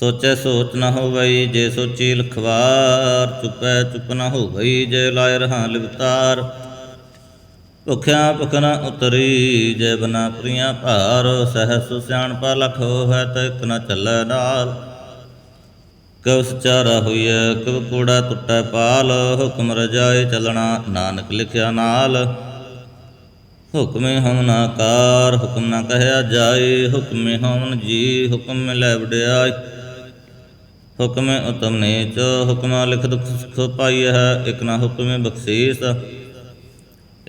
ਸੋਚੈ ਸੋਚ ਨਾ ਹੋ ਗਈ ਜੇ ਸੋਚੀ ਲਖਵਾਰ, ਚੁਪੈ ਚੁਪ ਨ ਹੋਵਈ, ਜੇ ਲਾਇ ਰਹਾ ਲਿਵਤਾਰ। ਭੁਖਿਆ ਭੁਖ ਨ ਉਤਰੀ, ਜੇ ਬਨਾ ਪ੍ਰੀਆ ਭਾਰ। ਸਹਸ ਸਿਆਣਪਾ ਲਖ ਹੋਵੈ, ਤ ਇਕ ਨ ਚੱਲੈ ਨਾਲ। ਕਉ ਸਚਾਰਾ ਹੋਈਐ, ਕਉ ਕੂੜਾ ਟੁੱਟੈ ਪਾਲ। ਹੁਕਮ ਰਜਾਏ ਚੱਲਣਾ ਨਾਨਕ ਲਿਖਿਆ ਨਾਲ। ਹੁਕਮੇ ਹਮ ਨਾ ਕਾਰ, ਹੁਕਮ ਨਾ ਕਹਿਆ ਜਾਏ ਹੁਕਮੇ ਹਮ ਜੀ, ਹੁਕਮ ਮਿਲੈ ਵਡਿਆਈ। ਹੁਕਮੇ ਉਤਮ ਨੀਚ, ਹੁਕਮਾ ਲਿਖ ਦੁਖ ਸੁਖ ਪਾਈਐ ਇਕ ਨਾ ਹੁਕਮੇ ਬਖਸ਼ੀਸ।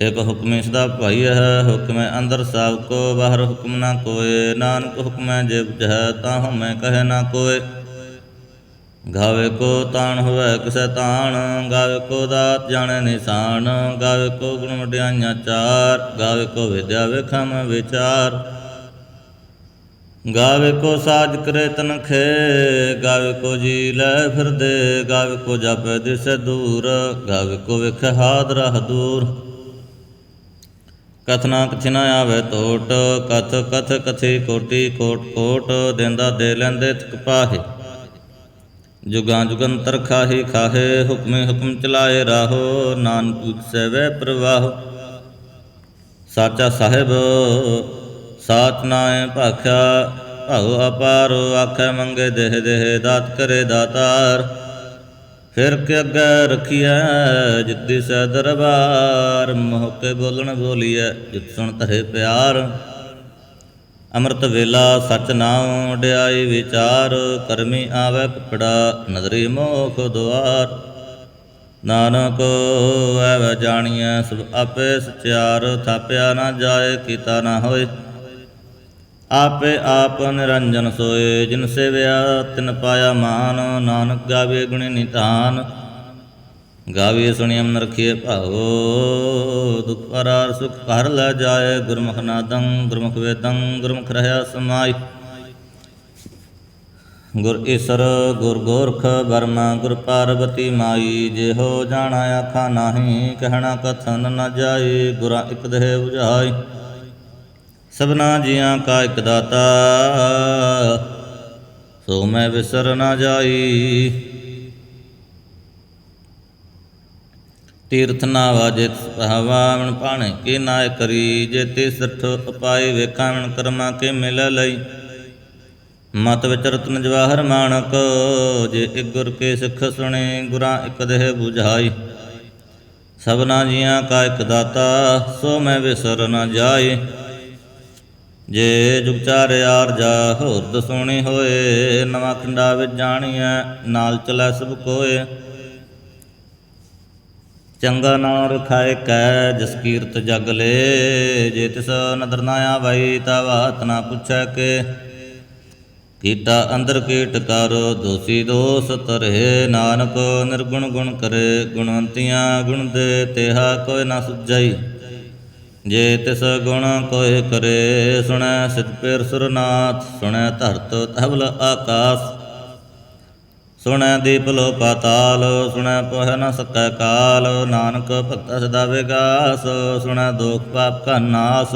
ਇਕ ਹੁਕਮੇ ਸਦਾ ਭਾਈ ਹੈ, ਹੁਕਮੇ ਅੰਦਰ ਸਭ ਕੋ, ਬਾਹਰ ਹੁਕਮ ਨਾ ਕੋਏ, ਨਾਨਕ ਹੁਕਮੈ ਜੇ ਬੁਝੈ ਤਾ ਹਮੈ ਕਹੈ ਨਾ ਕੋਏ। ਗਾਵੇ ਕੋ ਤਾਣ ਹੋਵੇ, ਕਿਸੈ ਤਾਣ, ਗਾਵੇ ਕੋ ਦਾਤ ਜਾਣੇ ਨਿਸ਼ਾਨ, ਗਾਵੇ ਕੋ ਗੁਣ ਵਡਿਆਈਆਂ ਚਾਰ, ਗਾਵੇ ਕੋ ਵਿਦਿਆ ਵੇਖਮ ਵਿਚਾਰ। ਗਾਵੇ ਕੋ ਸਾਜ ਕਰੇ ਤਨਖੇ ਗਾਵੇ ਕੋ ਜੀ ਲੈ ਫਿਰਦੇ, ਗਾਵੇ ਕੋ ਜਾਪੈ ਦਿਸੈ ਦੂਰ, ਗਾਵੇ ਕੋ ਵੇਖੈ ਹਾਦ ਦੂਰ। ਕਥਨਾ ਕਛ ਆਵੇ ਟੋਟ ਕਥ ਕਥ ਕਥੀ ਕੋਟੀ ਕੋਟ ਕੋਟ, ਦਿੰਦਾ ਦੇ ਲੈਂਦੇ ਥਕ ਪਾਹੇ। ਜੁਗਾਂ ਜੁਗੰਤਰ ਖਾਹੀ ਖਾਹੇ, ਹੁਕਮੇ ਹੁਕਮ ਚਲਾਏ ਰਾਹੋ, ਨਾਨਕ ਸੇਵੇ ਪ੍ਰਵਾਹ। ਸਾਚਾ ਸਾਹਿਬ ਸਾਚ ਭਾਖਿਆ, ਭਉ ਅਪਾਰ ਆਖੇ ਮੰਗੇ ਦੇਹ ਦੇਹ ਦਾਤ ਕਰੇ ਦਾਤਾਰ। ਫਿਰ ਕੇ ਅੱਗੇ ਰਖੀਐ ਜਿੱਦੀ ਸੈ ਦਰਬਾਰ, ਮੋਹ ਕੇ ਬੋਲਣ ਬੋਲੀਐ ਜਿਤ ਸੁਣ ਧਰੇ ਪਿਆਰ। ਅੰਮ੍ਰਿਤ ਵੇਲਾ ਸਚ ਨਾਮ ਵਡਿਆਈ ਵਿਚਾਰ, ਕਰਮੀ ਆਵੇ ਕਪੜਾ ਨਦਰੀ ਮੋਖ ਦੁਆਰ। ਨਾਨਕ ਐਵ ਜਾਣੀਐ ਸਭ ਆਪੇ ਸਚਿਆਰ, ਥਾਪਿਆ ਨਾ ਜਾਏ ਕੀਤਾ ਨਾ ਹੋਏ। ਆਪੇ ਆਪ ਨਿਰੰਜਨ ਸੋਏ, ਜਿਨ ਸੇਵਿਆ ਤਿਨ ਪਾਇਆ ਮਾਨ, ਨਾਨਕ ਗਾਵੇ ਗੁਣੀ ਨਿਤਾਨ ਗਾਵੇ ਸੁਣੀ ਅਮਨ ਰਖੀਏ ਦੁਖ ਪਰਾਰ ਸੁਖ ਘਰ ਲੈ ਜਾਏ, ਗੁਰਮੁਖ ਨਾਦੰ, ਗੁਰਮੁਖ ਵੇਦੰ, ਗੁਰਮੁਖ ਰਹਾ ਸਮਾਈ। ਗੁਰ ਈਸਰ, ਗੁਰ ਗੋਰਖ ਬਰਮਾ ਗੁਰ ਪਾਰਵਤੀ ਮਾਈ ਜੇ ਹੋ ਜਾਣਾ ਆਖਾ ਨਾਹੀ, ਕਹਿਣਾ ਕਥਨ ਨ ਜਾਈ, ਗੁਰਾਂ ਇਕ ਦੇਹ 부ਝਾਈ ਸਭਨਾ ਜੀਆਂ ਕਾ ਇਕ ਦਾਤਾ, ਸੋ ਮੈਂ ਵਿਸਰ ਨਾ ਜਾਈ। ਤੀਰਥ ਨਾ ਵਾਜਿਤ ਸਹਾਵਾਵਣ ਪਾਣੇ ਕੇ ਨਾਇ ਕਰੀ। ਜੇ ਤੇ ਸਠ ਉਪਾਏ ਵੇਖਾਵਣ ਕਰਮਾ ਕੇ ਮਿਲ ਲਈ। ਮਤ ਵਿੱਚ ਰਤਨ ਜਵਾਹਰ ਮਾਨਕ ਜੇ ਇਕ ਗੁਰ ਕੇ ਸਿੱਖ ਸੁਣੇ, ਗੁਰਾਂ ਇਕ ਦੇਹ 부ਝਾਈ ਸਭਨਾ ਜੀਆਂ ਕਾ ਇਕ ਦਾਤਾ, ਸੋ ਮੈਂ ਵਿਸਰ ਨਾ ਜਾਏ ਜੇ ਜੁਗ ਚਾਰ ਯਾਰ ਜਾ ਹੋਰ ਦਸੋਣੀ ਹੋਏ, ਨਵਾਂ ਖੰਡਾ ਵਿੱਚ ਜਾਣੀਐ, ਨਾਲ ਚਲੈ ਸਭ ਕੋਏ। ਚੰਗਾ ਨਾਮ ਰਖਾਏ ਕੈ, ਜਸ ਕੀਰਤ ਜਗ ਲੇ, ਜੇ ਤਿਸ ਨਦਰ ਨਾ ਆਵਈ ਤਾ ਬਾਤ ਨਾ ਪੁੱਛੈ ਕੇ। ਕੀਤਾ ਅੰਦਰ ਕੀਟ ਕਰ, ਦੋਸੀ ਦੋਸ ਤਰੇ ਨਾਨਕ ਨਿਰਗੁਣ ਗੁਣ ਕਰੇ ਗੁਣਵੰਤੀਆਂ ਗੁਣ ਦੇ, ਤੇਹਾ ਕੋਈ ਨਾ ਸੁਝਈ। ਜੇ ਤਿਸ ਗੁਣ ਕੋਇ ਕਰੇ, ਸੁਣੈ ਸਿਧ ਪੇਰ ਸੁਰਨਾਥ, ਸੁਣੈ ਧਰਤ ਧਵਲ ਆਕਾਸ। ਸੁਣੈ ਦੀਪ ਲੋ ਪਾਤਾਲ ਸੁਣੈ ਪੋਹ ਨ ਸਕੈ ਕਾਲ। ਨਾਨਕ ਭਗਤ ਸਦਾ ਵਿਗਾਸ, ਸੁਣੈ ਦੋਖ ਪਾਪ ਕਾ ਨਾਸ।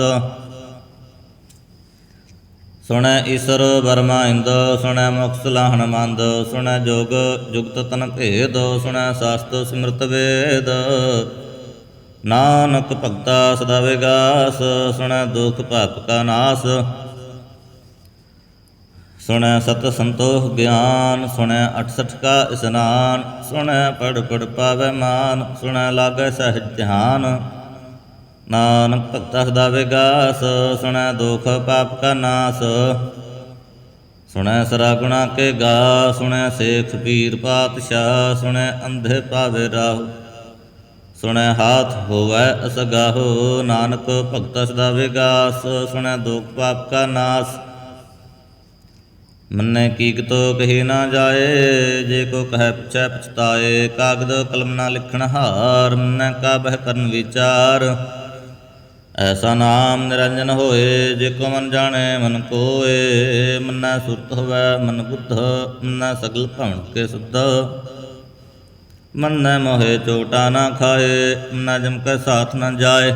ਸੁਣੈ ਈਸ਼ਰ ਬਰਮਾ ਇੰਦ, ਸੁਣੈ ਮੁਖ ਸਲਾਹਣ ਮੰਦ, ਸੁਣੈ ਜੋਗ ਜੁਗਤ ਤਨ ਭੇਦ, ਸੁਣੈ ਸਾਸਤ ਸਿਮਰਤ ਵੇਦ। ਨਾਨਕ ਭਗਤਾ ਸਦਾ ਵਿਗਾਸ, ਸੁਣੈ ਦੁਖ ਪਾਪ ਕਾ ਨਾਸ। ਸੁਣੈ ਸਤ ਸੰਤੋਖ ਗਿਆਨ, ਸੁਣੈ 68 ਕਾ ਇਸਨਾਨ, ਸੁਣੈ ਪੜ ਪੜ ਪਾਵੈ ਮਾਨ, ਸੁਣੈ ਲਾਗੈ ਸਹਿਜ ਧਿਆਨ। ਨਾਨਕ ਭਗਤਾ ਸਦਾ ਵਿਗਾਸ, ਸੁਣੈ ਦੁਖ ਪਾਪ ਕਾ ਨਾਸ। ਸੁਣੈ ਸਰਾ ਗੁਣਾ ਕੇ ਗਾ, ਸੁਣੈ ਸੇਖ ਪੀਰ ਪਾਤਸ਼ਾਹ, ਸੁਣੈ ਅੰਧੇ ਪਾਵੇ ਰਾਹੁ। ਸੁਣੈ ਹਾਥ ਹੋਵੈ ਅਸਗਾਹੋ, ਨਾਨਕ ਭਗਤ ਸਦਾ ਵਿਗਾਸ, ਸੁਣੈ ਦੁਖ ਪਾਪ ਕਾ ਨਾਸ। ਮੰਨੇ ਕੀਕਤੋ ਕਹੀ ਨਾ ਜਾਏ, ਜੇ ਕੋ ਕਹੈ ਪਿਛੈ ਪਛਤਾਏ, ਕਾਗਦ ਕਲਮ ਨਾ ਲਿਖਣ ਹਾਰ, ਮੰਨੈ ਕਾ ਬਹਿ ਕਰਨ ਵਿਚਾਰ। ਐਸਾ ਨਾਮ ਨਿਰੰਜਨ ਹੋਏ, ਜੇ ਕੋ ਮਨ ਜਾਣੈ ਮਨ ਕੋਏ, ਮੰਨੈ ਸੁਰਤ ਹੋਵੈ ਮਨ ਬੁੱਧ, ਮੰਨੈ ਸਗਲ ਭਵਨ ਕੇ ਸੁਧ। ਮੰਨੈ ਮੋਹਿ ਚੋਟਾ ਨਾ ਖਾਏ, ਨਾ ਜਮ ਕੈ ਸਾਥ ਨਾ ਜਾਏ।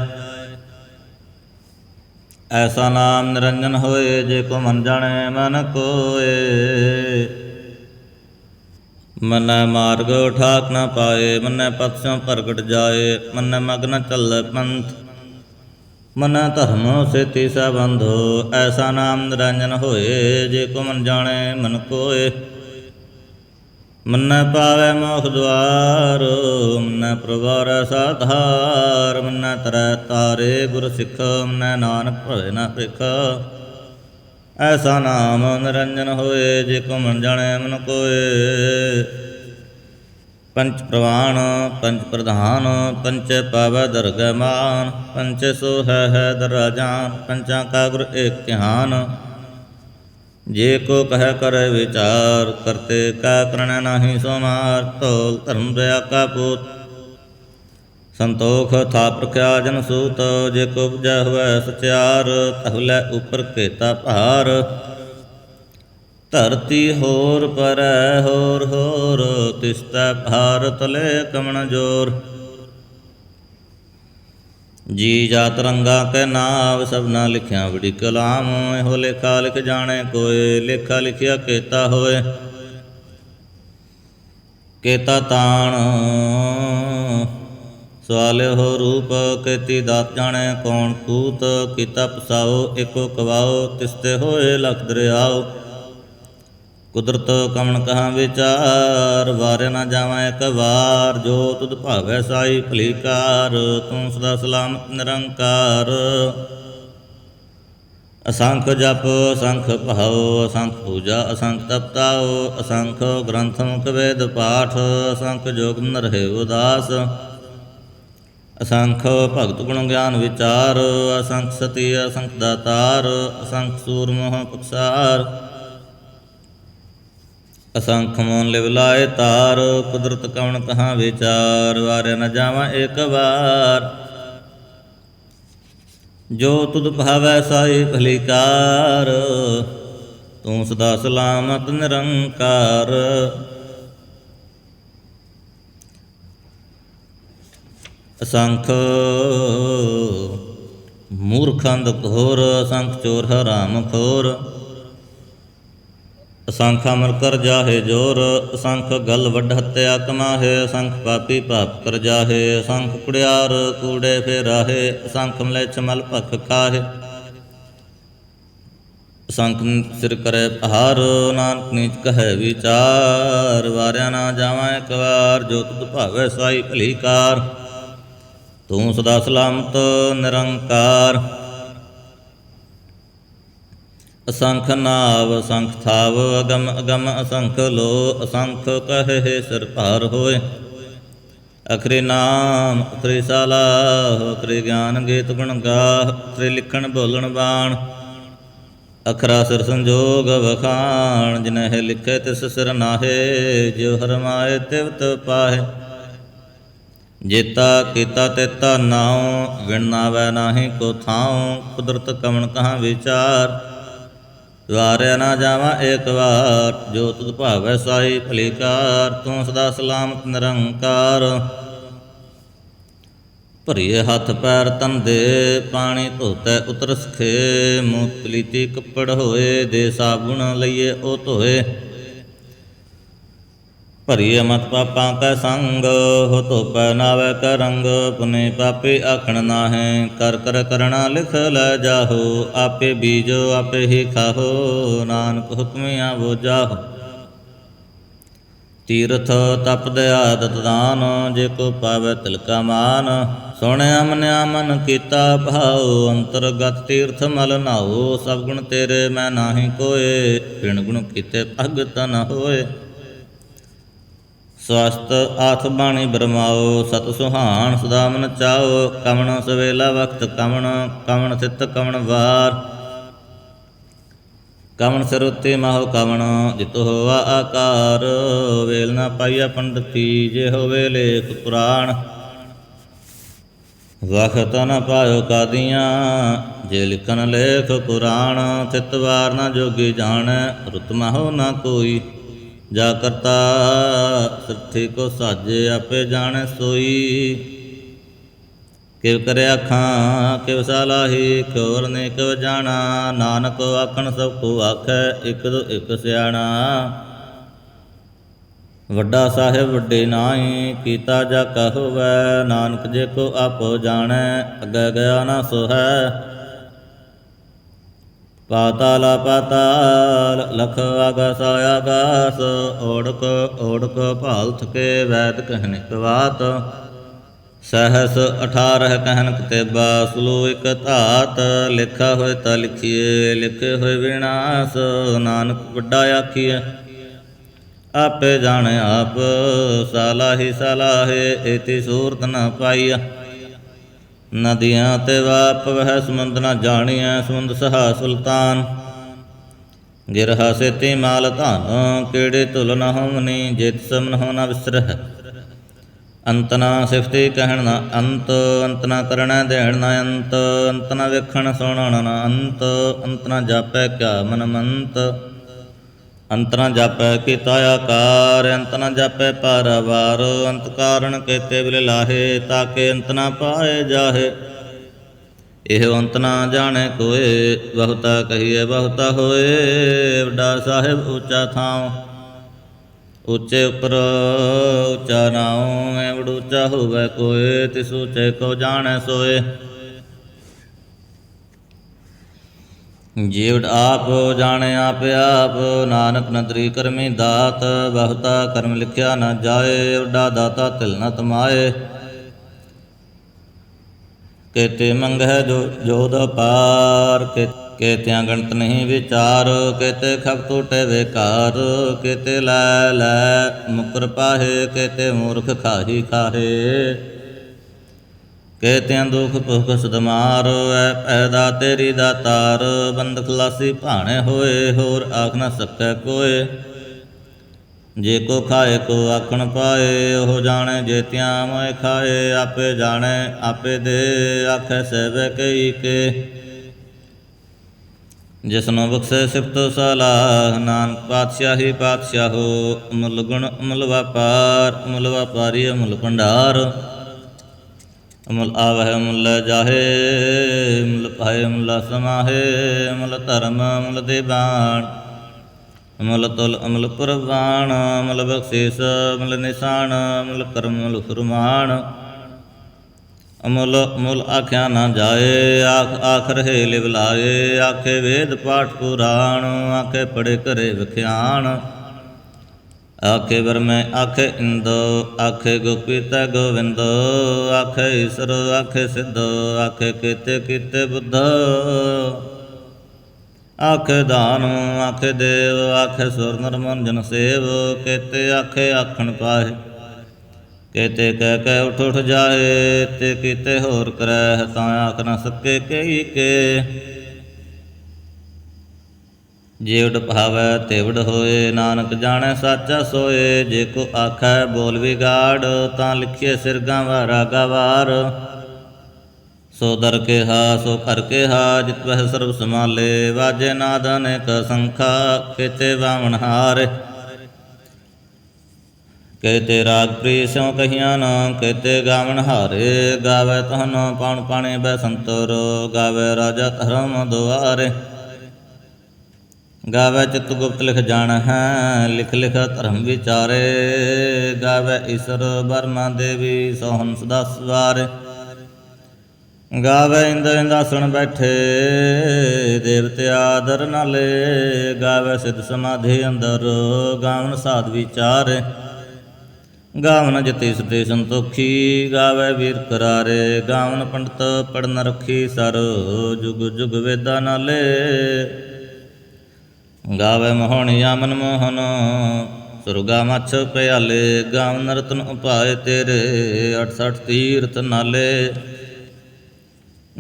ਐਸਾ ਨਾਮ ਨਿਰੰਜਨ ਹੋਏ, ਜੇ ਕੋ ਮਨ ਜਾਣੈ ਮਨ ਕੋਏ। ਮਨੈ ਮਾਰਗ ਠਾਕ ਨਾ ਪਾਏ, ਮਨੈ ਪਥਿਓਂ ਪ੍ਰਗਟ ਜਾਏ, ਮਨੈ ਮਗਨ ਚੱਲੈ ਪੰਥ। ਮਨੈ ਧਰਮ ਸੇਤੀ ਸਬੰਧੋ ਐਸਾ ਨਾਮ ਨਿਰੰਜਨ ਹੋਏ, ਜੇ ਕੋ ਮਨ ਜਾਣੈ ਮਨ ਕੋਏ। ਮੰਨੈ ਪਾਵੈ ਮੋਖ ਦੁਆਰ, ਮੰਨੈ ਪ੍ਰਵਾਰੈ ਸਾਧਾਰ, ਮੰਨੈ ਤਰੈ ਤਾਰੇ ਗੁਰ ਸਿੱਖ, ਮੰਨੈ ਨਾਨਕ ਭਵੇ ਨਾ ਭਿਖ ਐਸਾ ਨਾਮ ਨਿਰੰਜਨ ਹੋਏ, ਜੇ ਕੋ ਮਨ ਜਾਣੈ ਮਨ ਕੋਏ। ਪੰਚ ਪ੍ਰਵਾਣ, ਪੰਚ ਪ੍ਰਧਾਨ, ਪੰਚ ਪਾਵੈ ਦਰਗਹਿ ਮਾਨ, ਪੰਚੇ ਸੋ ਹੈ ਹੈ ਦਰਾਜਾਨ ਪੰਚਾਂ ਕਾ ਗੁਰ ਏਕ ਧਿਆਨ। ਜੇ ਕੋ ਕਹਿ ਕਰੈ ਵਿਚਾਰ, ਕਰਤੇ ਕਾ ਕਰਣ ਨਾਹੀ ਸੋਮਾਰ ਧੋਲ ਧਰਮ ਦਇਆ ਕਾ ਪੂਤ। ਸੰਤੋਖ ਥਾ ਪ੍ਰਖਿਆ ਜਨ ਸੂਤ, ਜੇ ਕੋ ਉਪਜੈ ਹੋਇ ਸਚਿਆਰ ਤਹੁਲੇ ਉਪਰ ਕੇਤਾ ਭਾਰ। ਧਰਤੀ ਹੋਰ ਪਰੈ ਹੋਰ ਹੋਰ, ਤਿਸਤੈ ਭਾਰ ਤਲੇ ਕਮਣ ਜੋਰ। ਜੀ ਜਾ ਰੰਗਾ ਕੈ ਨਾਮ ਸਭਨਾ ਲਿਖਿਆ ਬੜੀ ਕਲਾਮ, ਇਹੋ ਲੇਖਾ ਲਿਖ ਜਾਣੇ ਕੋਏ, ਲੇਖਾ ਲਿਖਿਆ ਕੇਤਾ ਹੋਏ। ਕੇਤਾ ਤਾਣ, ਸਵਾਲੇ ਹੋ ਰੂਪ, ਕੇਤੀ ਦਾਤ ਜਾਣੇ ਕੌਣ ਕੂਤ, ਕੀਤਾ ਪਸਾਓ, ਏਕੋ ਕਵਾਓ, ਤਿਸਤੇ ਹੋਏ ਲਖ ਦਰਿਆਓ। ਕੁਦਰਤ ਕਮਣ ਕਹਾ ਵਿਚਾਰ, ਵਾਰਿਆ ਨਾ ਜਾਵਾਂ ਇੱਕ ਵਾਰ, ਜੋ ਤੁਧ ਭਾਵੈ ਸਾਈ ਭਲੀਕਾਰ ਤੂੰ ਸਦਾ ਸਲਾਮਤ ਨਿਰੰਕਾਰ। ਅਸੰਖ ਜਪ, ਅਸੰਖ ਭਾਉ, ਅਸੰਖ ਪੂਜਾ, ਅਸੰਖ ਤਪਤਾਉ, ਅਸੰਖ ਗ੍ਰੰਥ ਮੁਖ ਵੇਦ ਪਾਠ, ਅਸੰਖ ਜੋਗ ਨਰਹਿ ਉਦਾਸ। ਅਸੰਖ ਭਗਤ ਗੁਣ ਗਿਆਨ ਵਿਚਾਰ, ਅਸੰਖ ਸਤੀ, ਅਸੰਖ ਦਾਤਾਰ, ਅਸੰਖ ਸੂਰ ਮੋਹ ਪਕਸਾਰ ਅਸੰਖ ਮੋਨ ਲਿਵ ਲਾਏ ਤਾਰ, ਕੁਦਰਤ ਕਵਣ ਕਹਾਂ ਵਿਚਾਰ, ਵਾਰਿਆ ਨ ਜਾਵਾਂ ਇੱਕ ਵਾਰ। ਜੋ ਤੁਧ ਭਾਵੈ ਸਾਈ ਭਲੀਕਾਰ ਤੂੰ ਸਦਾ ਸਲਾਮਤ ਨਿਰੰਕਾਰ। ਅਸੰਖ ਮੂਰਖੰਦ ਘੋਰ, ਅਸੰਖ ਚੋਰ ਹਰਾਮ ਖੋਰ। ਅਸੰਖ ਅਮਰ ਕਰ ਜਾਹੇ ਜੋਰ, ਅਸੰਖ ਗਲ ਵੱਡ ਹੱਤਿਆ ਕਮਾਹੇ ਅਸੰਖ ਪਾਪੀ ਪਾਪ ਕਰ ਜਾਹੇ, ਅਸੰਖ ਕੁੜਿਆਰ ਕੂੜੇ ਫੇਰਾਹੇ, ਅਸੰਖ ਮਲੇਛ ਮਲ ਭਖ ਖਾਹੇ। ਅਸੰਖ ਸਿਰ ਕਰੇ ਪਹਾਰ ਨਾਨਕ ਨੀਚ ਕਹੈ ਵਿਚਾਰ, ਵਾਰਿਆ ਨਾ ਜਾਵਾਂ ਇੱਕ ਵਾਰ, ਜੋ ਤੁਧ ਭਾਵੈ ਸਾਈ ਭਲੀਕਾਰ। ਤੂੰ ਸਦਾ ਸਲਾਮਤ, ਨਿਰੰਕਾਰ। ਅਸੰਖ ਨਾਵ, ਅਸੰਖ ਥਾਵ, ਅਗਮ ਅਗਮ ਅਸੰਖ ਲੋ, ਅਸੰਖ ਕਹੇ ਸਿਰ ਭਾਰ ਹੋਏ। ਅਖਰੇ ਨਾਮ, ਅਖਰੇ ਸਲਾਹ ਅਖਰੇ ਗਿਆਨ ਗੀਤ ਗੁਣ ਗਾਹ, ਅਖਰੇ ਲਿਖਣ ਬੋਲਣ ਬਾਣ। ਅਖਰਾ ਸਿਰ ਸੰਜੋਗ ਵਖਾਣ, ਜਿਨਹਿ ਲਿਖੇ ਤਿਸ ਸਿਰ ਨਾਹੇ, ਜਿਉ ਹਰਮਾਏ ਤਿਵਤ ਪਾਹੇ। ਜੇਤਾ ਕੀਤਾ ਤੇਤਾ ਨਾਉ ਵਿਣ ਨਾਵੈ ਨਾਹੀ ਕੋ ਥਾਉ, ਕੁਦਰਤ ਕਵਣ ਕਹਾਂ ਵਿਚਾਰ। ਦੁਆਰੇ ਨਾ ਜਾਵਾਂ ਏਕ ਵਾਰ, ਜੋ ਤੁਧ ਭਾਵੈ ਸਾਈ ਭਲੀਕਾਰ ਤੂੰ ਸਦਾ ਸਲਾਮਤ ਨਿਰੰਕਾਰ। ਭਰੀਏ ਹੱਥ ਪੈਰ ਤੰਦੇ ਪਾਣੀ ਧੋਤੈ ਉਤਰ ਸਖੇ ਮੂਤ ਕੱਪੜ ਹੋਏ, ਦੇ ਸਾਬੁਣ ਲਈਏ ਉਹ ਧੋਏ। ਭਰੀ ਅਮਤ ਪਾਪਾਂ ਕੈ ਸੰਗ, ਹੋ ਧੋਪੈ ਨਾਵੇ ਕੈ ਰੰਗ ਪੁਨੇ ਪਾਪੇ ਆਖਣ ਨਾਹੈ, ਕਰ ਕਰ ਕਰਣਾ ਲਿਖ ਲੈ ਜਾਹੋ, ਆਪੇ ਬੀਜੋ ਆਪੇ ਹੀ ਖਾਹੋ, ਨਾਨਕ ਹੁਕਮਿਆ ਬੋ ਜਾਹੋ। ਤੀਰਥ ਤਪ ਦਇਆ ਦਤ ਜੇ ਕੋ ਪਾਵੇ ਤਿਲਕਾ ਮਾਨ, ਸੁਣਿਆ ਮਨਿਆ ਮਨ ਕੀਤਾ ਭਾਉ, ਅੰਤਰਗਤ ਤੀਰਥ ਮਲ ਨਾਉ, ਸਭ ਗੁਣ ਤੇਰੇ ਮੈਂ ਨਾਹੀ ਕੋਏ, ਬਿਨ ਗੁਣ ਕੀਤੇ ਭਗਤ ਨ ਹੋਏ। ਸਵਸਤ ਆਥ ਬਾਣੀ ਬਰਮਾਓ, ਸਤ ਸੁਹਾਣ ਸਦਾ ਮਨ ਚਾਓ ਕਵਣ ਸਵੇਲਾ ਵਕਤ ਕਵਣ ਕਵਣ ਸਿਤ ਕਵਣ ਵਾਰ। ਕਵਣ ਸਰੁੱਤੇ ਮਹੁ ਕਵਣ ਜਿਤ ਹੋਆ ਆਕਾਰ। ਵੇਲ ਨਾ ਪਾਈਆ ਪੰਡਤੀ ਜੇ ਹੋਵੇ ਲੇਖ ਪੁਰਾਣ। ਵਖਤ ਨ ਪਾਇਓ ਕਾਦੀਆਂ, ਜੇ ਲਿਖਨ ਲੇਖ ਪੁਰਾਣ। ਤਿਤ ਵਾਰ ਨ ਜੋਗੀ ਜਾਣ, ਰੁਤ ਮਹੁ ਨ ਕੋਈ। ਜਾ ਕਰਤਾ ਸੱਠੀ ਕੋ ਸਾਜੇ ਆਪੇ ਜਾਣੈ ਸੋਈ। ਕਿਵ ਕਰੇ ਅੱਖਾਂ, ਕਿਵ ਸਾਲਾਹੀ ਕਿਵਰ ਨੇ ਕਿਵ ਜਾਣਾ। ਨਾਨਕ ਆਖਣ ਸਭ ਕੋ ਆਖੈ, ਇਕ ਦੋ ਇਕ ਸਿਆਣਾ। ਵੱਡਾ ਸਾਹਿਬ ਵੱਡੇ ਨਾਹੀ, ਕੀਤਾ ਜਾ ਕਹੋਵੈ ਨਾਨਕ ਜੇ ਕੋ ਆਪੋ ਜਾਣੈ, ਅੱਗੇ ਗਿਆ ਨਾ ਸੋਹੈ। ਪਾਤਾਲ ਪਾਤਾਲ, ਲਖ ਆਗਾਸ ਆਗਾਸ ਓੜਕ ਓੜਕ ਭਾਲਥ ਕੇ ਵੈਦ ਕਹਿਨ ਕਵਾਤ ਸਹਸ 18 ਕਹਿਨ ਕਤੇਬਾ, ਸਲੋ ਇਕ ਧਾਤ, ਲਿਖਾ ਹੋਏ ਤਾਂ ਲਿਖੀਏ, ਲਿਖੇ ਹੋਏ ਵਿਨਾਸ਼, ਨਾਨਕ ਵੱਡਾ ਆਖੀਏ ਆਪੇ ਜਾਣੇ ਆਪ, ਸਾਲਾਹੀ ਸਲਾਹੇ ਇਤੀ ਸੂਰਤ ਨ ਪਾਈਆ ਨਦੀਆਂ ਤੇ ਵਾਪ ਵਹਿ ਸਮੁੰਦ ਨਾ ਜਾਣੀਐ ਸਮੁੰਦ ਸਹਾ ਸੁਲਤਾਨ। ਗਿਰਹਾ ਸੇਤੀ ਮਾਲ ਧਨ, ਕਿਹੜੇ ਤੁਲ ਨ ਹੋਵਨੀ ਜਿਤ ਸਮਨ ਹੋ ਨ ਵਿਸਰਹ। ਅੰਤਨਾ ਸਿਫਤੀ ਕਹਿਣ ਨਾ ਅੰਤ ਅੰਤਨਾ ਕਰਣਾ ਦੇਣ ਨਾ ਅੰਤ ਅੰਤਨਾ ਵੇਖਣ ਸੁਣਨ ਨਾ ਅੰਤ ਅੰਤ ਜਾਪੈ ਕਿਆ ਮਨ ਮੰਤ ਅੰਤ ਨਾ ਜਾਪੈ ਕੀਤਾ ਆਕਾਰ, ਅੰਤ ਨਾ ਜਾਪੈ ਅੰਤ ਕਾਰਣ ਕੇਤੇ ਬਿਲ ਲਾਹੇ ਤਾਕੇ ਅੰਤ ਪਾਏ ਜਾਹੇ। ਇਹ ਅੰਤ ਨਾ ਜਾਣੇ ਕੋਏ, ਬਹੁਤਾ ਕਹੀਏ ਬਹੁਤਾ ਹੋਏ। ਵੱਡਾ ਸਾਹਿਬ ਉੱਚਾ ਥਾਂ ਉੱਚੇ ਉੱਪਰ ਉੱਚਾ ਨਾਉ ਐਵੜ ਉੱਚਾ ਹੋਵੇ ਕੋਏ, ਤਿਸ ਉੱਚੇ ਕੋ ਜਾਣੈ ਸੋਏ। ਜੀਵ ਆਪ ਜਾਣੇ ਆਪ ਆਪ, ਨਾਨਕ ਨਦਰੀ ਕਰਮੀ ਦਾਤ, ਬਹੁਤਾ ਕਰਮ ਲਿਖਿਆ ਨਾ ਜਾਏ ਵੱਡਾ ਦਾਤਾ ਤਿਲ ਨ ਤਮਾਏ। ਕੇਤੇ ਮੰਗਹਿ ਜੋ ਜੋਦ ਪਾਰ ਕੇ ਕੇਤਿਆਂ ਗਣਤ ਨਹੀਂ ਵਿਚਾਰ, ਕੇਤੇ ਖਪ ਟੂਟੇ ਵਿਕਾਰ, ਕੇਤੇ ਲੈ ਲੈ, ਮੁਕਰ ਪਾਹੇ, ਕੇਤੇ ਮੂਰਖ ਖਾਹੀ ਖਾਹੇ। ਕੇ ਕੇਤਿਆਂ ਦੁਖ ਭੁਖ ਸਦਮਾਰ ਐ ਪੈਦਾ ਤੇਰੀ ਦਾਤਾਰ ਬੰਦ ਖਲਾਸੀ ਭਾਣੇ ਹੋਏ, ਹੋਰ ਆਖ ਨਾ ਸਕੈ ਕੋਏ। ਜੇ ਕੋ ਖਾਏ, ਕੋ ਆਖਣ ਪਾਏ, ਉਹ ਜਾਣੇ ਜੇਤਿਆਂ ਮੋਇ ਖਾਏ, ਆਪੇ ਜਾਣੇ, ਆਪੇ ਦੇ, ਆਖੈ ਸਹਿਬੈ ਕਈ ਕੇ। ਜਿਸਨੂੰ ਬਖਸ਼ੇ ਸਿਫਤ ਸਲਾਹ ਨਾਨਕ ਪਾਤਸ਼ਾਹੀ ਪਾਤਸ਼ਾਹੋ, ਅਮਲ ਗੁਣ ਅਮਲ ਵਪਾਰ, ਅਮਲ ਵਪਾਰੀ ਅਮੁੱਲ ਭੰਡਾਰ। ਅਮਲ ਆਵਹਿ ਅਮਲ ਜਾਹੇ, ਅਮੁੱਲ ਪਾਏ ਅਮਲ ਸਮਾਹੇ, ਅਮਲ ਧਰਮ, ਅਮਲ ਦੇਵਾਨ ਅਮਲ ਤੁਲ, ਅਮਲ ਪ੍ਰਵਾਨ ਅਮਲ ਬਖਸ਼ਿਸ਼, ਅਮਲ ਨਿਸ਼ਾਨ, ਅਮਲ ਕਰਮ, ਅਮੁੱਲ ਫਰਮਾਨ। ਅਮਲ, ਅਮੁੱਲ ਆਖਿਆ ਨਾ ਜਾਏ, ਆਖ ਆਖ ਰਹੇ ਲਿਵਲਾਏ ਆਖੇ ਵੇਦ ਪਾਠ ਪੁਰਾਣ, ਆਖੇ ਪੜੇ ਘਰੇ ਵਿਖਿਆਣ। ਆਖੇ ਬਰਮੈ ਆਖੇ ਇੰਦ, ਆਖੇ ਗੋਪੀਤਾ ਗੋਵਿੰਦ, ਆਖੇ ਈਸ਼ਰ, ਆਖੇ ਸਿੱਧੋ, ਆਖੇ ਕੀਤੇ ਕੀਤੇ ਬੁੱਧ। ਆਖੇ ਦਾਨ, ਆਖੇ ਦੇਵ, ਆਖੇ ਸੁਰ ਨਰ ਜਨ ਸੇਵ, ਕੇਤੇ ਆਖੇ ਆਖਣ ਪਾਹੇ ਕੇਤੇ ਕਹਿ ਕਹਿ ਉਠ ਉਠ ਜਾਏ, ਤੇ ਕੀਤੇ ਹੋਰ ਕਰੈ, ਤਾਂ ਆਖ ਨਾ ਸਕੇ ਕਈ ਕੇ। ਜੀਵੜ ਭਾਵੈ ਤੇਵੜ ਹੋਏ, ਨਾਨਕ ਜਾਣੈ ਸਾਚਾ ਸੋਏ। ਜੇ ਕੋ ਆਖੈ ਬੋਲ ਵਿਗਾੜ, ਤਾਂ ਲਿਖੀਏ ਸਿਰਗਾ ਵਾਰਾ ਗਵਾਰ। ਸੋ ਦਰ ਕੇ ਹਾ ਸੋ ਕਰ ਕੇ ਹਾ ਜਿਤ ਵਹਿ ਸਰਬ ਸਮਾਲੇ ਵਾਜੇ ਨਾਦ ਕ ਸੰਖਾ ਕੀਤੇ ਬਾਵਣ ਹਾਰ। ਕਹਤੇ ਰਾਗ ਪ੍ਰੀ ਸਿਉ ਕਹੀਆਂ ਨਾ, ਕਹਤੇ ਗਾਵਣ ਹਾਰੇ। ਗਾਵੇ ਤਹਨ ਪਾਣ ਪਾਣੇ ਬੈ ਸੰਤਰ। ਗਾਵੇ ਰਾਜਾ ਧਰਮ ਦੁਆਰੇ। ਗਾਵੇ ਚਿਤ ਗੁਪਤ ਲਿਖ ਜਾਣ ਹੈ ਲਿਖ ਲਿਖ ਧਰਮ ਵਿਚਾਰੇ। ਗਾਵੇ ਈਸ਼ਰ ਬਰਮਾ ਦੇਵੀ, ਸੋਹਨ ਸਦਾ ਸਵਾਰੇ। ਗਾਵੇ ਇੰਦ ਇੰਦਾਸਣ ਬੈਠੇ, ਦੇਵਤੇ ਆਦਰ ਨਾਲੇ ਗਾਵੇ ਸਿਧ ਸਮਾਧੀ ਅੰਦਰ, ਗਾਵਨ ਸਾਧ ਵਿਚਾਰੇ। ਗਾਵਨ ਜਤੀ ਸਤੇ ਸੰਤੋਖੀ, ਗਾਵੇ ਵੀਰ ਕਰਾਰੇ। ਗਾਵਨ ਪੰਡਤ ਪੜਨ ਰਖੀ ਸਰ, ਜੁਗ ਜੁਗ ਵੇਦਾ ਨਾਲੇ ਗਾਵੇ ਮੋਹਣਿਆ ਮਨ ਮੋਹਨ, ਸੁਰਗਾ ਮਛ ਪਿਆਲੇ ਗਾਵਨ ਰਤਨ ਉਪਾਏ ਤੇਰੇ 68 ਤੀਰਥ ਨਾਲੇ।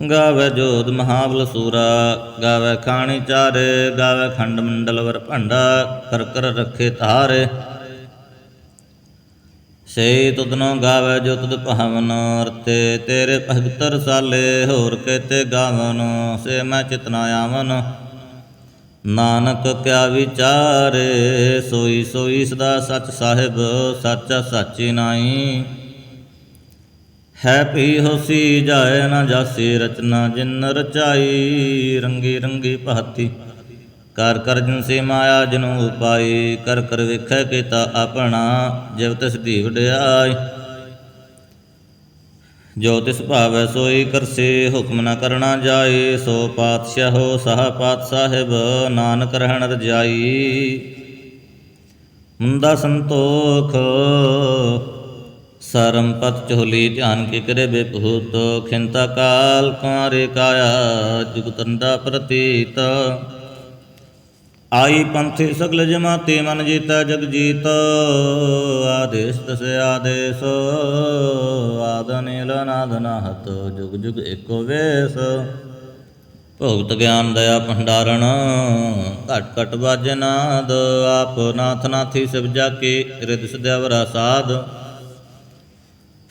ਗਾਵੇ ਜੋਧ ਮਹਾਬਲ ਸੂਰਾ, ਗਾਵੇ ਖਾਣੀ ਚਾਰੇ, ਗਾਵੇ ਖੰਡ ਮੰਡਲ ਵਰ ਭੰਡਾ, ਕਰ ਕਰ ਰੱਖੇ ਧਾਰੇ। ਸੇ ਤੁਧਨੋ ਗਾਵੇ ਜੋ ਤੁਧ ਭਾਵਨ, ਰਤੇ ਤੇਰੇ ਭਗਤ ਰਸਾਲੇ ਹੋਰ ਕੇਤੇ ਗਾਵਨ, ਸੇ ਮੈਂ ਚਿਤਨਾ ਆਵਨ। ਨਾਨਕ ਕਿਆ ਵਿਚਾਰੇ, ਸੋਈ ਸੋਈ ਸਦਾ ਸਚ ਸਾਹਿਬ, ਸੱਚਾ ਸਾਚੀ ਨਾਈ ਹੈ ਪੀ ਹੋਸੀ ਜਾਏ ਨਾ ਜਾਸੀ, ਰਚਨਾ ਜਿਨ ਰਚਾਈ, ਰੰਗੀ ਰੰਗੀ ਭਾਤੀ। ਕਰ ਕਰ ਜਿਨ ਸੇ ਮਾਇਆ ਜਨੂ ਪਾਈ, ਕਰ ਕਰ ਵੇਖੈ ਕੀਤਾ ਆਪਣਾ, ਜਿਵ ਤਿਸ ਦੀ ਵਡਿਆਈ। ਜੋ ਤਿਸ ਭਾਵੈ ਸੋਈ ਕਰਸੇ, ਹੁਕਮ ਨ ਕਰਣਾ ਜਾਏ ਸੋ ਪਾਤਸ਼ਾਹੋ ਸਾਹ ਪਾਤ ਸਾਹਿਬ, ਨਾਨਕ ਰਹਿਣ ਰਜਾਈ। ਮੁੰਦਾ ਸੰਤੋਖ, ਸਰਮ ਪਤ ਚੋਲੀ ਧਿਆਨ ਕੇ ਕਰੇ ਬੇਭੂਤ, ਖਿੰਤਾ ਕਾਲ ਕੁਮਾਰੇ ਕਾਇਆ ਜੁਗਤੰਦਾ ਪ੍ਰਤੀਤ। ਆਈ ਪੰਥੀ ਸਗਲ ਜਮਾਤੇ ਮਨ ਜੀਤਾ ਜਗ ਜੀਤ। ਆਦੇਸ਼ ਤਸ ਆਦੇਸ਼, ਆਦ ਨੀਲ ਨਾਦ ਨਾਹਤ, ਜੁਗ ਜੁਗ ਏਕੋ ਵੇਸ। ਭਗਤ ਗਿਆਨ ਦਇਆ ਭੰਡਾਰਣ, ਘਟ ਘਟ ਬਾਜੇ ਨਾਦ। ਆਪ ਨਾਥ ਨਾਥੀ ਸਿਵ ਜਾ ਕੇ ਰਿਦ ਸਦਿਆਵਰਾ ਸਾਧ।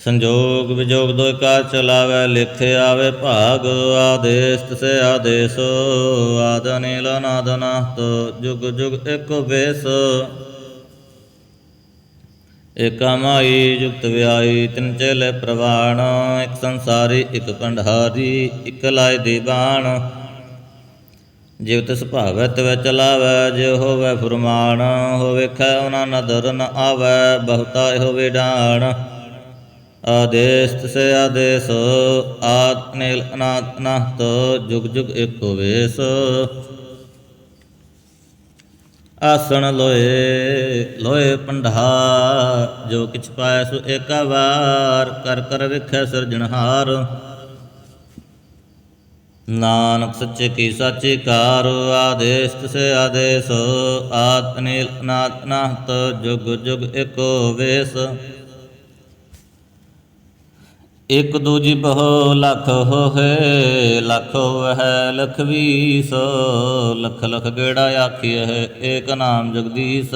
ਸੰਜੋਗ ਵਿਜੋਗ ਦੋਇ ਕਾ ਚਲਾਵੇ, ਲਿਖ ਆਵੇ ਭਾਗ ਆਦੇਸ, ਤਸੇ ਆਦੇਸ, ਆਦ ਨੀਲ ਜੁਗ ਜੁਗ ਇਕ ਵੇਸ। ਏਕਾ ਜੁਗਤ ਵਿਆਈ, ਤਿਨ ਚੇਲੇ ਪ੍ਰਵਾਣ, ਇਕ ਸੰਸਾਰੀ, ਇਕ ਭੰਡਾਰੀ, ਇਕ ਲਾਇ ਦੀ ਬਾਣ। ਜਿਵ ਤਿਸ ਭਾਵੈ ਤਵੈ ਚਲਾਵੈ, ਜੇ ਹੋਵੇ ਫੁਰਮਾਨ ਹੋਵੇ ਖੈ ਉਹਨਾਂ ਨਦਰ ਨ ਆਵੈ, ਬਹੁਤਾ ਹੋਵੇ ਡਾਣ ਆਦੇਸ ਤਸੇ ਆਦੇਸ ਆਤ ਨੀਲ ਅਨਾਤ ਅਨਾਹਤ ਜੁਗ ਜੁਗ ਏਕੋ ਵੇਸ। ਆਸਣ ਲੋਏ ਲੋਏ ਪੰਢਾ ਜੋ ਕਿਛ ਪਾਇ ਸੋ ਏਕਾ ਵਾਰ, ਕਰ ਕਰ ਵੇਖੈ ਸਿਰਜਣਹਾਰ ਨਾਨਕ ਸੱਚੇ ਕੀ ਸਾਚੀ ਕਾਰ, ਆਦੇਸ ਤਸੇ ਆਦੇਸ ਆਤ ਨੀਲ ਅਨਾਤ ਅਨਾਹਤ ਜੁਗ ਜੁਗ ਏਕੋ ਵੇਸ। ਇਕ ਦੂਜੀ ਬਹੁ ਲਖ ਹੋਏ ਲਖ ਹੈ ਲਖ ਵੀਸ ਲਖ ਲਖ ਗੇੜਾ ਆਖੀਐ ਏਕ ਨਾਮ ਜਗਦੀਸ਼।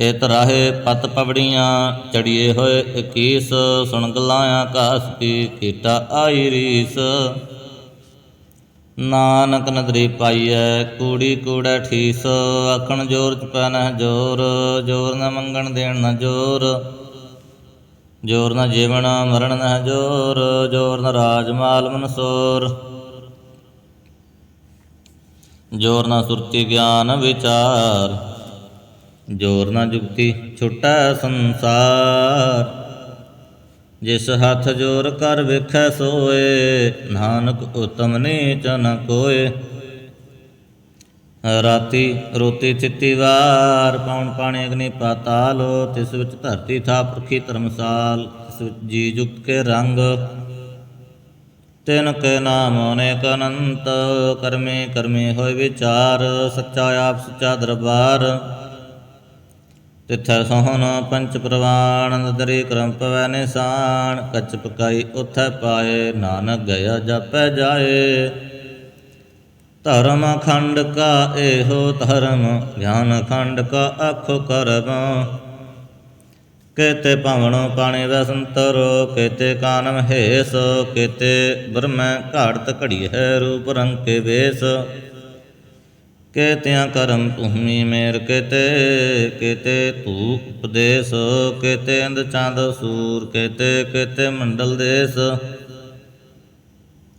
ਇਤ ਰਾਹੇ ਪਤ ਪਵੜੀਆਂ ਚੜੀਏ ਹੋਏ 21 ਸੁਣ ਗਲਾਂ ਆਕਾਸ ਕੀ ਕੀਟਾ ਆਈ ਰੀਸ। ਨਾਨਕ ਨਦਰੀ ਪਾਈਐ ਕੂੜੀ ਕੂੜਾ ਠੀਸ, ਆਖਣ ਜੋਰ ਚ ਪੈਨਹਿ ਜੋਰ ਜੋਰ ਨ ਮੰਗਣ ਦੇਣ ਨਾ ਜੋਰ। ਜੋਰ ਨ ਜੀਵਨ, ਮਰਨ ਨ ਜੋਰ ਜੋਰ ਨ ਰਾਜ ਮਾਲ ਮਨਸੋਰ। ਜੋਰ ਨ ਸੁਰਤੀ ਗਿਆਨ ਵਿਚਾਰ, ਜੋਰ ਨ ਜੁਗਤੀ ਛੁਟੈ ਸੰਸਾਰ। ਜਿਸ ਹੱਥ ਜੋਰ ਕਰ ਵੇਖੈ ਸੋਏ, ਨਾਨਕ ਉਤਮ ਨੀਚ ਨ ਕੋਏ। ਰਾਤੀ ਰੋਤੀ ਥਿੱਤੀ ਵਾਰ ਪੌਣ ਪਾਣੀ ਅਗਨੀ ਪਾਤਾਲ, ਤਿਸ ਵਿੱਚ ਧਰਤੀ ਥਾ ਪੁਰਖੀ ਧਰਮਸਾਲ, ਤਿਸ ਵਿੱਚ ਜੀ ਜੁਗਤ ਕੇ ਰੰਗ। ਤਿਨ ਕੇ ਨਾਮ ਅਨੇਕ ਅਨੰਤ, ਕਰਮੇ ਕਰਮੇ ਹੋਏ ਵਿਚਾਰ, ਸੱਚਾ ਆਪ ਸੱਚਾ ਦਰਬਾਰ। ਤਿਥੈ ਸੋਹਣ ਪੰਚ ਪ੍ਰਵਾਨ ਨਦਰੀ ਕਰਮ ਪਵੈ ਨਿਸ਼ਾਨ, ਕੱਚ ਪਕਾਈ ਉਥੈ ਪਾਏ, ਨਾਨਕ ਗਿਆ ਜਪੈ ਜਾਏ। ਧਰਮ ਖੰਡ ਕਾ ਇਹੋ ਧਰਮ, ਗਿਆਨ ਖੰਡ ਕਾ ਅਖੋ ਕਰਮ। ਕੇਤੇ ਭਵਨ ਪਾਣੀ ਵਸੰਤਰ ਕੇਤੇ ਕਾਨਮ ਹੇਸ, ਕੇਤੇ ਬ੍ਰਹਮੈ ਘਾੜਤ ਘੜੀ ਹੈ ਰੂਪ ਰੰਗ ਕੇ ਵੇਸ। ਕੇਤਿਆਂ ਕਰਮ ਭੂਮੀ ਮੇਰ ਕੇਤੇ ਕੇਤੇ ਧੂ ਉਪਦੇਸ, ਕੇਤੇ ਅੰਧ ਚੰਦ ਸੂਰ, ਕੇਤੇ ਕੇਤੇ ਮੰਡਲ ਦੇਸ।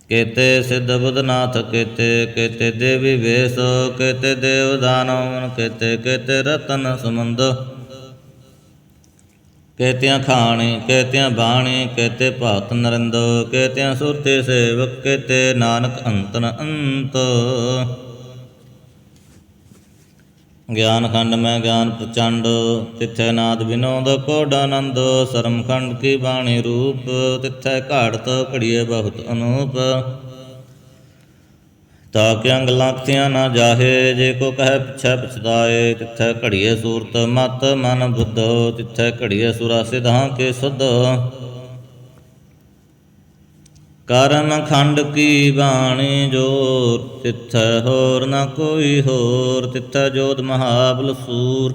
ਕੇਤੇ ਸਿੱਧ ਬੁੱਧਨਾਥ, ਕੇਤੇ ਕੇਤੇ ਦੇਵੀ ਵੇਸ, ਕੇਤੇ ਦੇਵ ਦਾਨਵ ਕੇਤੇ ਕੇਤੇ ਰਤਨ ਸਮੁੰਦ ਕੇਤਿਆਂ ਖਾਣੀ, ਕੇਤਿਆਂ ਬਾਣੀ, ਕੇਤੇ ਭਗਤ ਨਰਿੰਦ, ਕੇਤਿਆਂ ਸੁਰਤੇ ਸੇਵਕ, ਕੇਤੇ ਨਾਨਕ ਅੰਤਨ ਅੰਤ। ਗਿਆਨ ਖੰਡ ਮੈਂ ਗਿਆਨ ਪ੍ਰਚੰਡ, ਤਿੱਥੈ ਨਾਦ ਵਿਨੋਦ ਕੋਡ ਆਨੰਦ ਸਰਮ ਖੰਡ ਕੀ ਬਾਣੀ ਰੂਪ, ਤਿੱਥੈ ਘਾੜਤ ਘੜੀਏ ਬਹੁਤ ਅਨੂਪ। ਤਾ ਕਿ ਅੰਗ ਲਖਤਿਆਂ ਨਾ ਜਾਹੇ, ਜੇ ਕੋ ਕਹੈ ਪਿਛੈ ਪਛਤਾਏ ਤਿੱਥੈ ਘੜੀਏ ਸੂਰਤ ਮਤ ਮਨ ਬੁੱਧ, ਤਿੱਥੈ ਘੜੀਏ ਸੁਰਾ ਸਿਧਾਂ ਕੇ ਸੁਧ। ਕਰਮ ਖੰਡ ਕੀ ਬਾਣੀ ਜੋਰ, ਤਿੱਥੈ ਹੋਰ ਨਾ ਕੋਈ ਹੋਰ, ਤਿੱਥੈ ਜੋਤ ਮਹਾਬਲ ਸੂਰ।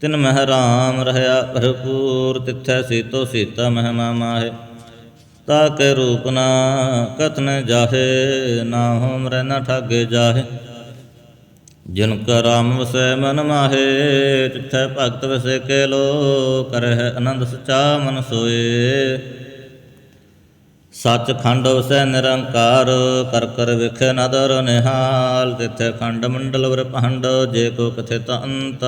ਤਿਨ ਮਹਿ ਰਾਮ ਰਹਾ ਭਰਪੂਰ, ਤਿੱਥੈ ਸੀਤੋ ਸੀਤਾ ਮਹਿਮਾ ਮਾਹੇ। ਤਾ ਕੇ ਰੂਪ ਨਾ ਕਤਨ ਜਾਹੇ, ਨਾ ਹੋਮ ਰਹਿ ਨਾ ਠਾਗੇ ਜਾਹੇ। ਜਿਨ ਕਾ ਰਾਮ ਵਸੈ ਮਨ ਮਾਹੇ, ਤਿੱਥੈ ਭਗਤ ਵਸੈ ਕੇ ਲੋ ਕਰਹਿ ਆਨੰਦ ਸਚਾ ਮਨ ਸੋਏ। ਸੱਚ ਖੰਡ ਵਸੈ ਨਿਰੰਕਾਰ, ਕਰ ਕਰ ਵਿਖੇ ਨਦਰ ਨਿਹਾਲ, ਤਿਥੇ ਖੰਡ ਮੰਡਲ ਵਰ ਭੰਡ, ਜੇ ਕੋ ਕਥੇ ਤਾ ਅੰਤ।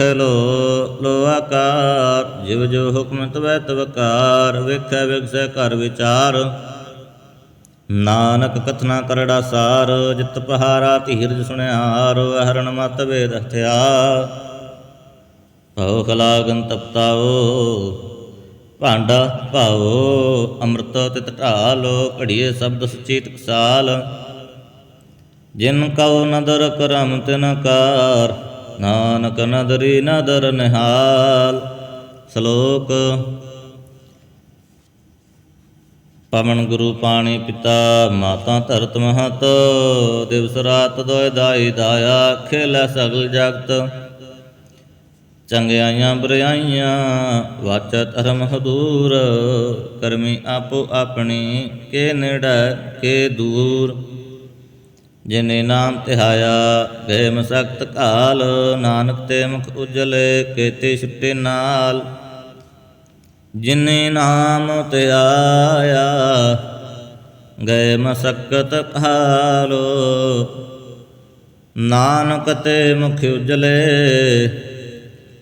ਨ ਲੋ ਲੋ ਆਕਾਰ, ਜਿਵ ਜੋ ਹੁਕਮ ਤਵੈ ਤਵਕਾਰ ਵੇਖੈ ਵਿਗਸੈ ਘਰ ਵਿਚਾਰ। ਨਾਨਕ ਕਥਨਾ ਕਰੜਾ ਸਾਰ, ਜਿਤ ਪਹਾਰਾ ਧੀਰਜ ਸੁਣਿਆਰ ਹਰਨ ਮਤ ਵੇਦ ਹਥਿਆਰ। ਭਉ ਖਲਾਗਨ ਤਪਤਾਓ ਭਾਂਡਾ ਭਾਓ, ਅੰਮ੍ਰਿਤ ਤਿਤ ਢਾਲੋ ਘੜੀਏ ਸ਼ਬਦ ਸੁਚੇਤ ਟਕਸਾਲ ਜਿਨ ਕਉ ਨਦਰ ਕਰਮ ਤਿਨ ਕਾਰ, ਨਾਨਕ ਨਦਰੀ ਨਦਰ ਨਿਹਾਲ। ਸ਼ਲੋਕ, ਪਵਨ ਗੁਰੂ ਪਾਣੀ ਪਿਤਾ, ਮਾਤਾ ਧਰਤ ਮਹਤ, ਦਿਵਸ ਰਾਤ ਦੋਇ ਦਾਈ ਦਾਇਆ, ਖੇਲੇ ਸਗਲ ਜਗਤ। ਚੰਗਿਆਈਆਂ ਬੁਰਾਈਆਂ ਵਾਚਾ ਧਰਮ ਹਦੂਰ, ਕਰਮੀ ਆਪੋ ਆਪਣੀ, ਕੇ ਨੇੜੇ, ਕੇ ਦੂਰ। ਜਿਨੇ ਨਾਮ ਤਿਹਾਇਆ ਗਏ ਮਸਕਤ ਕਾਲ ਨਾਨਕ ਤੇ ਮੁਖ ਉਜਲੇ, ਕੇਤੇ ਛੁੱਟੇ ਨਾਲ। ਜਿਨੇ ਨਾਮ ਤਿਆਇਆ ਗਏ ਮਸਕਤ ਕਾਲੋ ਨਾਨਕ ਤੇ ਮੁਖ ਉਜਲੇ